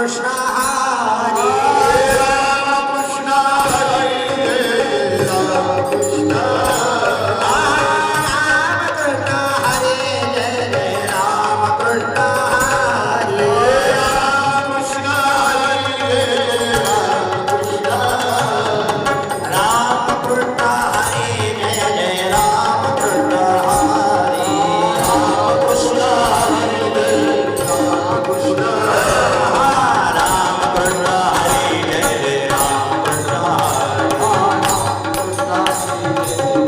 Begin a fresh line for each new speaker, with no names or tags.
Krishna
Thank you.